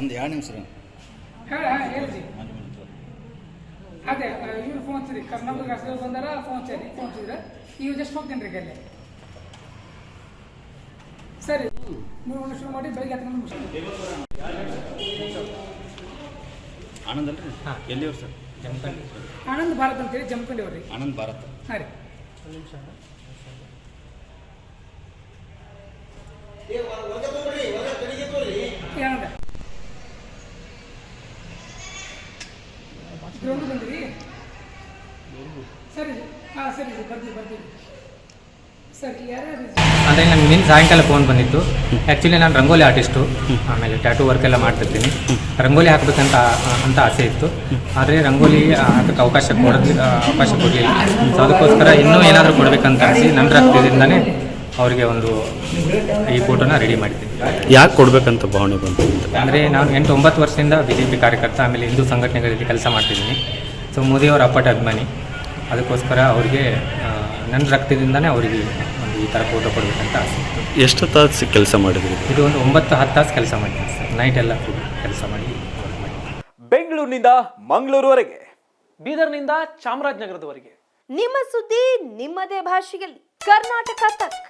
ಒಂದು ಎರಡು ನಿಮಿಷ ರೀ ಅದೇ ಇವ್ರು ಫೋನ್ ಸರಿ ಕರ್ನಾಟಕ ರಾಷ್ಟ್ರದಲ್ಲಿ ಬಂದಾರ ಫೋನ್ ಸರಿ ಫೋನ್ ಸಿದ್ರೆ ಈಗ ಜಸ್ಟ್ ಹೋಗ್ತೀನಿ ರೀ ಅಲ್ಲಿ ಸರಿ ಮೂರು ಗಂಟೆ ಶುರು ಮಾಡಿ ಬೆಳಿಗ್ಗೆ ಹತ್ತು ಗಂಟೆ ಆನಂದ್ ಅಲ್ರಿ? ಎಲ್ಲಿಯವ್ರು ಸರ್? ಆನಂದ್ ಭಾರತ್ ಅಂತೇಳಿ ಜಮಖಂಡಿ ಅವ್ರಿ. ಆನಂದ್ ಭಾರತ್. ಹಾಂ ರೀ. ಏನಂದ? ಗ್ರೌಂಡ್ ಬಂದಿರಿ? ಸರಿ ಹಾಂ ಸರಿ ಬರ್ತೀವಿ ಬರ್ತೀವಿ. ಅಂದರೆ ನನಗೆ ನಿನ್ನ ಸಾಯಂಕಾಲ ಫೋನ್ ಬಂದಿತ್ತು. ಆ್ಯಕ್ಚುಲಿ ನಾನು ರಂಗೋಲಿ ಆರ್ಟಿಸ್ಟು ಆಮೇಲೆ ಟ್ಯಾಟೂ ವರ್ಕ್ ಎಲ್ಲ ಮಾಡ್ತಿರ್ತೀನಿ. ರಂಗೋಲಿ ಹಾಕಬೇಕಂತ ಅಂತ ಆಸೆ ಇತ್ತು. ಆದರೆ ರಂಗೋಲಿ ಹಾಕಕ್ಕೆ ಅವಕಾಶ ಕೊಡೋದಿಲ್ಲ ಅವಕಾಶ ಕೊಡಲಿಲ್ಲ. ಸೊ ಅದಕ್ಕೋಸ್ಕರ ಇನ್ನೂ ಏನಾದರೂ ಕೊಡಬೇಕಂತ ಆಸೆ ನನ್ನ ರಕ್ತದಿಂದನೇ ಅವರಿಗೆ ಒಂದು ಈ ಫೋಟೋನ ರೆಡಿ ಮಾಡಿದ್ದೀನಿ ಯಾಕೆ ಕೊಡಬೇಕಂತ ಭಾವನೆ ಬಂತು? ಅಂದರೆ ನಾನು ಎಂಟು ಒಂಬತ್ತು ವರ್ಷದಿಂದ ಬಿ ಜೆ ಪಿ ಕಾರ್ಯಕರ್ತ ಆಮೇಲೆ ಹಿಂದೂ ಸಂಘಟನೆಗಳಲ್ಲಿ ಕೆಲಸ ಮಾಡ್ತಿದ್ದೀನಿ. ಸೊ ಮೋದಿಯವರ ಅಪ್ಪಟ ಅಭಿಮಾನಿ. ಅದಕ್ಕೋಸ್ಕರ ಅವರಿಗೆ ನನ್ನ ರಕ್ತದಿಂದನೇ ಅವರಿಗೆ ಒಂದು ಈ ಥರ ಫೋಟೋ ಕೊಡಬೇಕಂತ ಆಸೆ. ಎಷ್ಟು ತಾಸು ಕೆಲಸ ಮಾಡಿದ್ರಿ? ಇದು ಒಂದು ಒಂಬತ್ತು ಹತ್ತು ತಾಸು ಕೆಲಸ ಮಾಡಿದ್ದೀನಿ ಸರ್. ನೈಟ್ ಎಲ್ಲ ಫುಲ್ ಕೆಲಸ ಮಾಡಿ. ಬೆಂಗಳೂರಿನಿಂದ ಮಂಗಳೂರುವರೆಗೆ ಬೀದರ್ನಿಂದ ಚಾಮರಾಜನಗರದವರೆಗೆ. ನಿಮ್ಮ ಸುದ್ದಿ ನಿಮ್ಮದೇ ಭಾಷೆಯಲ್ಲಿ. ಕರ್ನಾಟಕ ತಕ್.